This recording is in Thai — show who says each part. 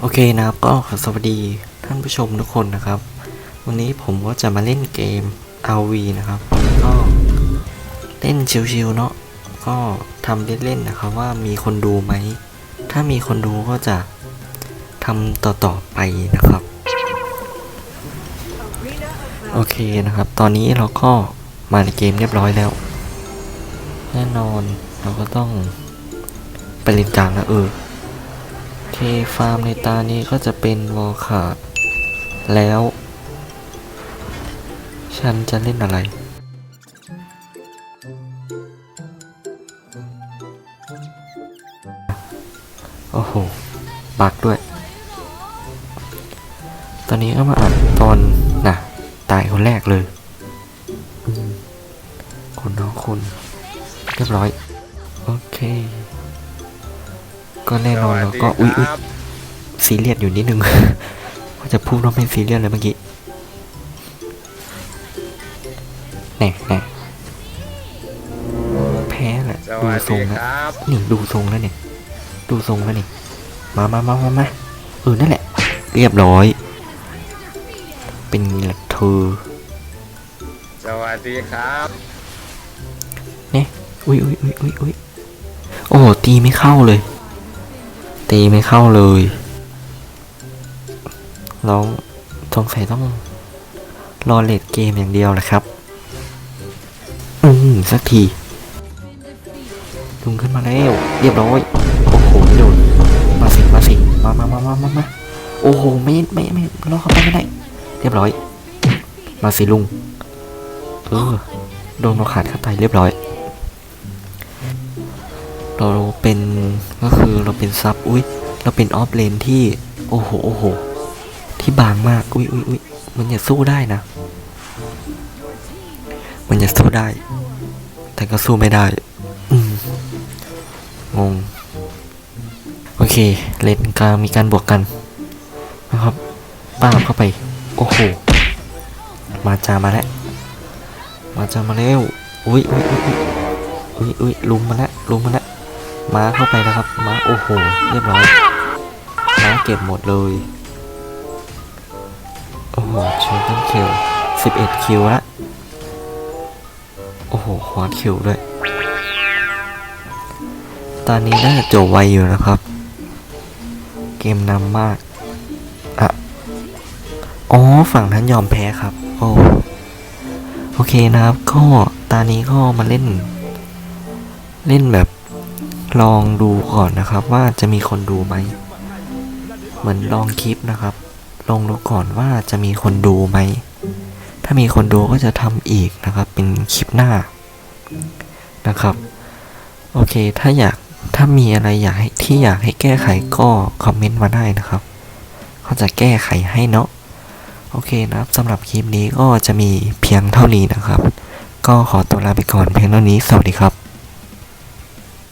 Speaker 1: โอเคนะครับก็ขอสวัสดีท่านผู้ชมทุกคนนะครับ วันนี้ผมก็จะมาเล่นเกม RV นะครับก็เล่นชิวๆเนาะก็ทำเล่นๆนะครับว่ามีคนดูไหม ถ้ามีคนดูก็จะทำต่อๆไปนะครับ โอเคนะครับ ตอนนี้เราก็มาในเกมเรียบร้อยแล้ว แน่นอนเราก็ต้องไปเล่นกลางแล้วเออโอ เคฟาร์มในตานี้ก็จะเป็นวอลขาด แล้ว ฉันจะเล่นอะไร โอ้โหบักด้วย ตอนนี้ก็มาอ่านตอนน่ะ ตายคนแรกเลยอืมคนน้องคุณ เรียบร้อย โอเค ก็แน่นอนแล้วก็อุ๊ยอุ๊ยซีเรียสอยู่นิดนึงว่าจะพูดว่าไม่ซีเรียสเลยเมื่อกี้แน่แน่แพ้แหละ
Speaker 2: ส
Speaker 1: ดู
Speaker 2: วัส
Speaker 1: ทร
Speaker 2: ดี
Speaker 1: ง
Speaker 2: ค
Speaker 1: แล้ว
Speaker 2: รับ
Speaker 1: นี่ดูทรงแล้วเนี่ยดูทรงแล้วนี่มามามามามาเออนั่นแหละ เรียบร้อย เป็นไงล่ะเธอ
Speaker 2: สวัสดีครับ
Speaker 1: เนี่ยอุ้ยอุ้ยอุ้ยอุ้ยอุ้ยโอ้โหตีไม่เข้าเลย ตีไม่เข้าเลยเราสงสัยต้องรอเลดเกมอย่างเดียวแหละครับ อืมสักทีลุงขึ้นมาแล้ว เรียบร้อย โอ้โหไม่โดนมาสิมาสิมามามามามามาโอ้โหไม่ไม่ไม่รอเข้าไปไม่ได้ เรียบร้อย มาสิลุง เออโดนเราขาดขาตายเรียบร้อย เราเป็นก็คือเราเป็นซับอุ้ยเราเป็นออฟเลนที่โอ้โหโอ้โหที่บางมากอุ้ยอุ้ยอุ้ยมันจะสู้ได้นะ มันจะสู้ได้ แต่ก็สู้ไม่ได้องง โอเค เลนกลางมีการบวกกันนะครับป้าเข้าไป โอ้โห มาจามาแล้ว มาจามาแล้ว อุ้ยอุ้ยอุ้ยอุ้ยอุ้ยอุ้ยลุมมาแล้วลุมมาแล้ว ม้าเข้าไปนะครับ ม้าโอ้โห เรียบร้อย ม้าเก็บหมดเลย โอ้โหชิลตันคิวสิบเอ็ดคิวละ โอ้โหควอนคิวด้วย ตอนนี้น่าจะจบไวอยู่นะครับ เกมนำมาก อะ อ๋อ ฝั่งนั้นยอมแพ้ครับ โอ้โอเคนะครับ ก็ตอนนี้ก็มาเล่น เล่นแบบ ลองดูก่อนนะครับว่าจะมีคนดูไหม เหมือนลองคลิปนะครับ ลองดูก่อนว่าจะมีคนดูไหม ถ้ามีคนดูก็จะทำอีกนะครับ เป็นคลิปหน้านะครับ โอเค ถ้าอยากถ้ามีอะไรอยากให้ที่อยากให้แก้ไขก็คอมเมนต์มาได้นะครับ เขาจะแก้ไขให้เนาะ โอเคนะครับสำหรับคลิปนี้ก็จะมีเพียงเท่านี้นะครับ ก็ขอตัวลาไปก่อนเพียงเท่านี้ สวัสดีครับ